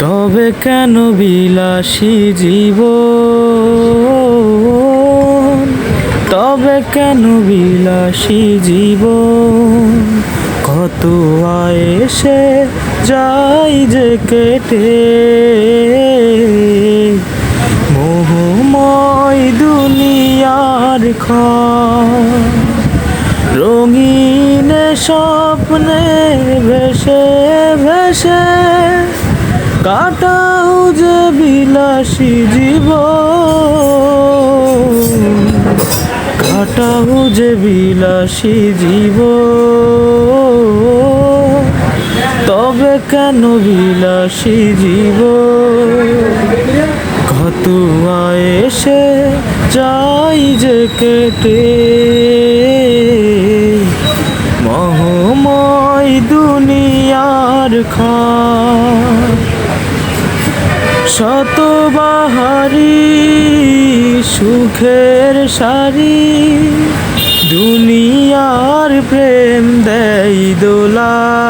তবে কেন বিলাসী জীব তবে কেন বিলাসী জীব কত আয়েসে যাই যে কেটে। মোহময় দুনিয়ার খর রঙিন স্বপ্নে ভেসে ভেসে কাটাও যে বিলাসী জীব কাটাও যে বিলাসী জীব তবে কেন বিলাসী জীব কত এসে যাই যে কেটে। মহময় দুনিয়ার খা শতবাহারি সুখের সারি দুনিয়ার প্রেম দেই দোলা।